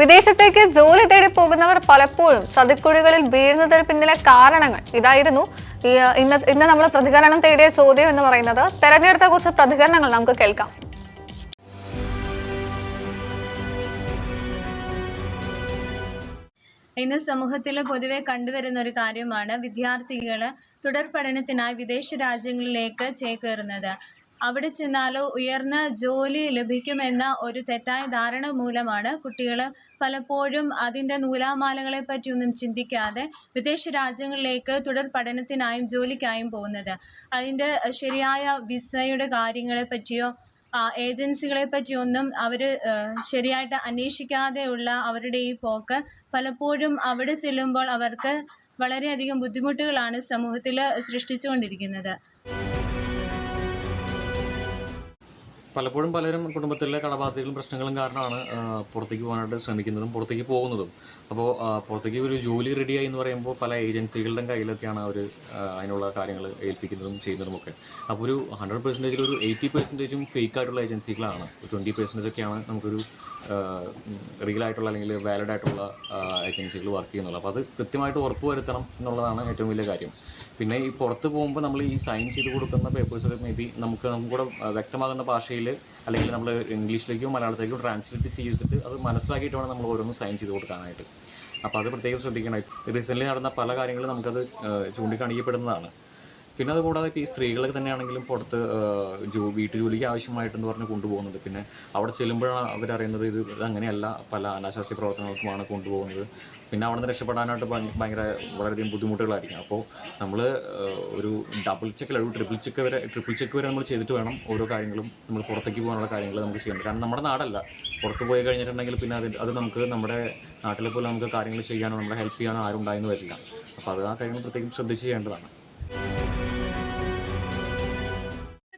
വിദേശത്തേക്ക് ജോലി തേടി പോകുന്നവർ പലപ്പോഴും ചതിക്കുഴികളിൽ വീഴുന്നതിന് പിന്നിലെ കാരണങ്ങൾ. ഇതായിരുന്നു ഇന്ന് ഇന്ന് നമ്മൾ പ്രതികരണം തേടിയ ചോദ്യം എന്ന് പറയുന്നത്. തെരഞ്ഞെടുത്ത കുറച്ച് പ്രതികരണങ്ങൾ നമുക്ക് കേൾക്കാം. ഇന്ന് സമൂഹത്തിൽ പൊതുവെ കണ്ടുവരുന്ന ഒരു കാര്യമാണ് വിദ്യാർത്ഥികൾ തുടർ പഠനത്തിനായി വിദേശ രാജ്യങ്ങളിലേക്ക് ചേക്കേറുന്നത്. അവിടെ ചെന്നാലോ ഉയർന്ന ജോലി ലഭിക്കുമെന്ന ഒരു തെറ്റായ ധാരണ മൂലമാണ് കുട്ടികൾ പലപ്പോഴും അതിന്റെ നൂലാമാലകളെ പറ്റിയൊന്നും ചിന്തിക്കാതെ വിദേശ രാജ്യങ്ങളിലേക്ക് തുടർ പഠനത്തിനായും ജോലിക്കായും പോകുന്നത്. അതിന്റെ ശരിയായ വിസയുടെ കാര്യങ്ങളെ പറ്റിയോ ഏജൻസികളെ പറ്റിയൊന്നും അവർ ശരിയായിട്ട് അന്വേഷിക്കാതെയുള്ള അവരുടെ ഈ പോക്ക് പലപ്പോഴും അവിടെ ചെല്ലുമ്പോൾ അവർക്ക് വളരെയധികം ബുദ്ധിമുട്ടുകളാണ് സമൂഹത്തിൽ സൃഷ്ടിച്ചുകൊണ്ടിരിക്കുന്നത്. പലപ്പോഴും പലരും കുടുംബത്തിലെ കടബാധ്യതകളും പ്രശ്നങ്ങളും കാരണമാണ് പുറത്തേക്ക് പോകാനായിട്ട് ശ്രമിക്കുന്നതും പുറത്തേക്ക് പോകുന്നതും. അപ്പോൾ പുറത്തേക്ക് ഒരു ജോലി റെഡിയായി എന്ന് പറയുമ്പോൾ പല ഏജൻസികളുടെ കയ്യിലൊക്കെയാണ് അവർ അതിനുള്ള കാര്യങ്ങൾ ഏൽപ്പിക്കുന്നതും ചെയ്യുന്നതും ഒക്കെ അപ്പോൾ ഒരു ഹൺഡ്രഡ് പെർസെന്റേജിൽ ഒരു എയ്റ്റി പെർസെന്റേജും ഫേക്ക് ആയിട്ടുള്ള ഏജൻസികളാണ് ട്വന്റി പെർസെന്റേജ് ഒക്കെയാണ് നമുക്കൊരു റിയൽ ആയിട്ടുള്ള അല്ലെങ്കിൽ വാലിഡ് ആയിട്ടുള്ള ഏജൻസികൾ വർക്ക് ചെയ്യുന്നുള്ളൂ. അപ്പോൾ അത് കൃത്യമായിട്ട് ഉറപ്പ് വരുത്തണം എന്നുള്ളതാണ് ഏറ്റവും വലിയ കാര്യം. പിന്നെ ഈ പുറത്ത് പോകുമ്പോൾ നമ്മൾ ഈ സൈൻ ചെയ്ത് കൊടുക്കുന്ന പേപ്പേഴ്സ് മേ ബി നമുക്ക് നമുക്ക് കൂടെ ആ, വ്യക്തമാകുന്ന ഭാഷയിൽ അല്ലെങ്കിൽ നമ്മൾ ഇംഗ്ലീഷിലേക്കോ മലയാളത്തിലേക്കോ ട്രാൻസ്ലേറ്റ് ചെയ്തിട്ട് അത് മനസ്സിലാക്കിയിട്ട് വേണം നമ്മൾ ഓരോന്നും സൈൻ ചെയ്ത് കൊടുക്കാനായിട്ട്. അപ്പോൾ അത് പ്രത്യേകം ശ്രദ്ധിക്കണം. റീസെന്റ്ലി നടന്ന പല കാര്യങ്ങളും നമുക്കത് ചൂണ്ടിക്കാണിക്കപ്പെടുന്നതാണ്. പിന്നെ അതുകൂടാതെ ഇപ്പോൾ ഈ സ്ത്രീകളൊക്കെ തന്നെയാണെങ്കിലും പുറത്ത് ജോ വീട്ടു ജോലിക്ക് ആവശ്യമായിട്ടെന്ന് പറഞ്ഞ് കൊണ്ടുപോകുന്നത് പിന്നെ അവിടെ ചെല്ലുമ്പോഴാണ് അവരറിയുന്നത് ഇത് അങ്ങനെയല്ല പല അനാശാസ്യ പ്രവർത്തനങ്ങൾക്കുമാണ് കൊണ്ടുപോകുന്നത്. പിന്നെ അവിടെ നിന്ന് രക്ഷപ്പെടാനായിട്ട് ഭയ- ഭയങ്കര വളരെയധികം ബുദ്ധിമുട്ടുകളായിരിക്കും. അപ്പോൾ നമ്മൾ ഒരു ഡബിൾ ചെക്ക് ഒരു ട്രിപ്പിൾ ചെക്ക് വരെ ട്രിപ്പിൾ ചെക്ക് വരെ നമ്മൾ ചെയ്തിട്ട് വേണം ഓരോ കാര്യങ്ങളും നമ്മൾ പുറത്തേക്ക് പോകാനുള്ള കാര്യങ്ങൾ നമുക്ക് ചെയ്യേണ്ടത്. കാരണം നമ്മുടെ നാടല്ല. പുറത്ത് പോയി കഴിഞ്ഞിട്ടുണ്ടെങ്കിൽ പിന്നെ അത് അത് നമുക്ക് നമ്മുടെ നാട്ടിലെ പോലെ നമുക്ക് കാര്യങ്ങൾ ചെയ്യാനോ നമ്മളെ ഹെൽപ്പ് ചെയ്യാനോ ആരും ഉണ്ടായെന്ന് വരില്ല. അപ്പോൾ അത് ആ കാര്യങ്ങൾ പ്രത്യേകം ശ്രദ്ധിച്ച് ചെയ്യേണ്ടതാണ്.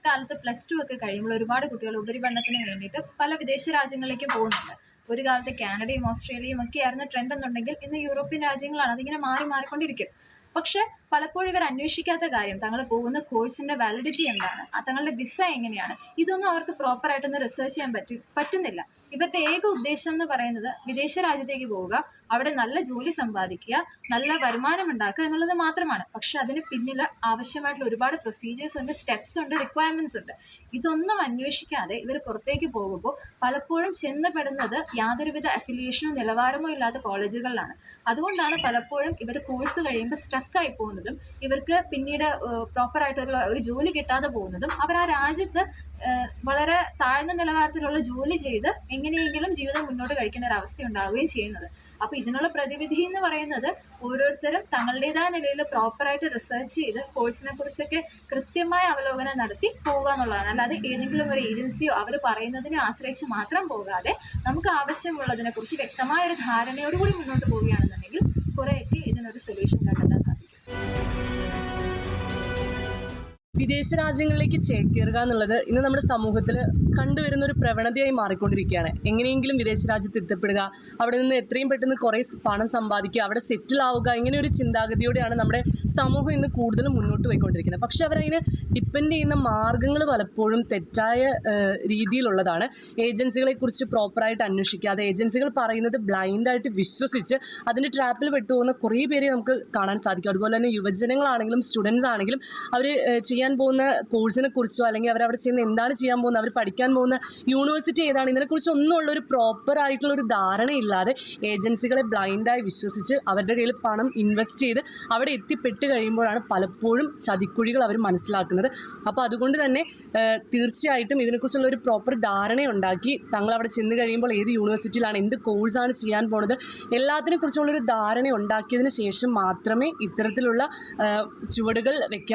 കാലത്ത് പ്ലസ് ടു ഒക്കെ കഴിയുമ്പോൾ ഒരുപാട് കുട്ടികൾ ഉപരിപഠനത്തിന് വേണ്ടിയിട്ട് പല വിദേശ രാജ്യങ്ങളിലേക്ക് പോകുന്നുണ്ട്. ഒരു കാലത്ത് കാനഡയും ഓസ്ട്രേലിയയും ഒക്കെ ആയിരുന്ന ട്രെൻഡ് എന്നുണ്ടെങ്കിൽ ഇന്ന് യൂറോപ്യൻ രാജ്യങ്ങളാണ് അതിങ്ങനെ മാറി മാറിക്കൊണ്ടിരിക്കും. പക്ഷെ പലപ്പോഴും ഇവർ അന്വേഷിക്കാത്ത കാര്യം തങ്ങൾ പോകുന്ന കോഴ്സിന്റെ വാലിഡിറ്റി എന്താണ്? തങ്ങളുടെ വിസ എങ്ങനെയാണ്? ഇതൊന്നും അവർക്ക് പ്രോപ്പറായിട്ടൊന്ന് റിസർച്ച് ചെയ്യാൻ പറ്റി പറ്റുന്നില്ല. ഇവരുടെ ഏക ഉദ്ദേശം എന്ന് പറയുന്നത് വിദേശ രാജ്യത്തേക്ക് പോവുക അവിടെ നല്ല ജോലി സമ്പാദിക്കുക നല്ല വരുമാനം ഉണ്ടാക്കുക എന്നുള്ളത് മാത്രമാണ്. പക്ഷെ അതിന് പിന്നിൽ ആവശ്യമായിട്ടുള്ള ഒരുപാട് പ്രൊസീജിയേഴ്സ് ഉണ്ട് സ്റ്റെപ്സ് ഉണ്ട് റിക്വയർമെന്റ്സ് ഉണ്ട്. ഇതൊന്നും അന്വേഷിക്കാതെ ഇവർ പുറത്തേക്ക് പോകുമ്പോൾ പലപ്പോഴും ചെന്നപ്പെടുന്നത് യാതൊരുവിധ അഫിലിയേഷനോ നിലവാരമോ ഇല്ലാത്ത കോളേജുകളിലാണ്. അതുകൊണ്ടാണ് പലപ്പോഴും ഇവർ കോഴ്സ് കഴിയുമ്പോൾ സ്റ്റക്കായി പോകുന്നതും ഇവർക്ക് പിന്നീട് പ്രോപ്പറായിട്ടുള്ള ഒരു ജോലി കിട്ടാതെ പോകുന്നതും അവർ ആ രാജ്യത്ത് വളരെ താഴ്ന്ന നിലവാരത്തിലുള്ള ജോലി ചെയ്ത് എങ്ങനെയെങ്കിലും ജീവിതം മുന്നോട്ട് കഴിക്കേണ്ട ഒരു അവസ്ഥ ഉണ്ടാവുകയും ചെയ്യുന്നത്. അപ്പോൾ ഇതിനുള്ള പ്രതിവിധി എന്ന് പറയുന്നത് ഓരോരുത്തരും തങ്ങളുടേതായ നിലയിൽ പ്രോപ്പറായിട്ട് റിസർച്ച് ചെയ്ത് കോഴ്സിനെ കുറിച്ചൊക്കെ കൃത്യമായ അവലോകനം നടത്തി പോവുക എന്നുള്ളതാണ്. അല്ലാതെ ഏതെങ്കിലും ഒരു ഏജൻസിയോ അവർ പറയുന്നതിനെ ആശ്രയിച്ച് മാത്രം പോകാതെ നമുക്ക് ആവശ്യമുള്ളതിനെ കുറിച്ച് വ്യക്തമായ ഒരു ധാരണയോടുകൂടി മുന്നോട്ട് പോവുകയാണെന്നുണ്ടെങ്കിൽ കുറേയൊക്കെ ഇതിനൊരു സൊല്യൂഷൻ കണ്ടെത്താൻ സാധിക്കും. വിദേശ രാജ്യങ്ങളിലേക്ക് ചേക്കേറുക എന്നുള്ളത് ഇന്ന് നമ്മുടെ സമൂഹത്തിൽ കണ്ടുവരുന്ന ഒരു പ്രവണതയായി മാറിക്കൊണ്ടിരിക്കുകയാണ്. എങ്ങനെയെങ്കിലും വിദേശ രാജ്യത്ത് എത്തപ്പെടുക അവിടെ നിന്ന് എത്രയും പെട്ടെന്ന് കുറേ പണം സമ്പാദിക്കുക അവിടെ സെറ്റിൽ ആവുക ഇങ്ങനെ ഒരു ചിന്താഗതിയോടെയാണ് നമ്മുടെ സമൂഹം ഇന്ന് കൂടുതലും മുന്നോട്ട് പോയിക്കൊണ്ടിരിക്കുന്നത്. പക്ഷെ അവരതിന് ഡിപ്പെൻഡ് ചെയ്യുന്ന മാർഗങ്ങൾ പലപ്പോഴും തെറ്റായ രീതിയിലുള്ളതാണ്. ഏജൻസികളെക്കുറിച്ച് പ്രോപ്പറായിട്ട് അന്വേഷിക്കാതെ ഏജൻസികൾ പറയുന്നത് ബ്ലൈൻഡായിട്ട് വിശ്വസിച്ച് അതിന്റെ ട്രാപ്പിൽ പെട്ടുപോകുന്ന കുറേ പേരെ നമുക്ക് കാണാൻ സാധിക്കും. അതുപോലെ തന്നെ യുവജനങ്ങളാണെങ്കിലും സ്റ്റുഡൻസ് ആണെങ്കിലും അവർ ചെയ്യാൻ പോകുന്ന കോഴ്സിനെ കുറിച്ചോ അല്ലെങ്കിൽ അവർ അവിടെ ചെയ്യുന്ന എന്താണ് ചെയ്യാൻ പോകുന്നത് അവർ പഠിക്കാൻ പോകുന്ന യൂണിവേഴ്സിറ്റി ഏതാണ് ഇതിനെക്കുറിച്ച് ഒന്നും ഉള്ളൊരു പ്രോപ്പർ ആയിട്ടുള്ള ഒരു ധാരണയില്ലാതെ ഏജൻസികളെ ബ്ലൈൻഡായി വിശ്വസിച്ച് അവരുടെ കയ്യിൽ പണം ഇൻവെസ്റ്റ് ചെയ്ത് അവിടെ എത്തിപ്പെട്ട് കഴിയുമ്പോഴാണ് പലപ്പോഴും ചതിക്കുഴികൾ അവർ മനസ്സിലാക്കുന്നത്. അപ്പോൾ അതുകൊണ്ട് തന്നെ തീർച്ചയായിട്ടും ഇതിനെക്കുറിച്ചുള്ള ഒരു പ്രോപ്പർ ധാരണ ഉണ്ടാക്കി തങ്ങൾ അവിടെ ചെന്ന് കഴിയുമ്പോൾ ഏത് യൂണിവേഴ്സിറ്റിയിലാണ് എന്ത് കോഴ്സാണ് ചെയ്യാൻ പോണത് എല്ലാത്തിനെ കുറിച്ചുള്ളൊരു ധാരണ ഉണ്ടാക്കിയതിന് ശേഷം മാത്രമേ ഇത്തരത്തിലുള്ള ചുവടുകൾ വെക്കാൻ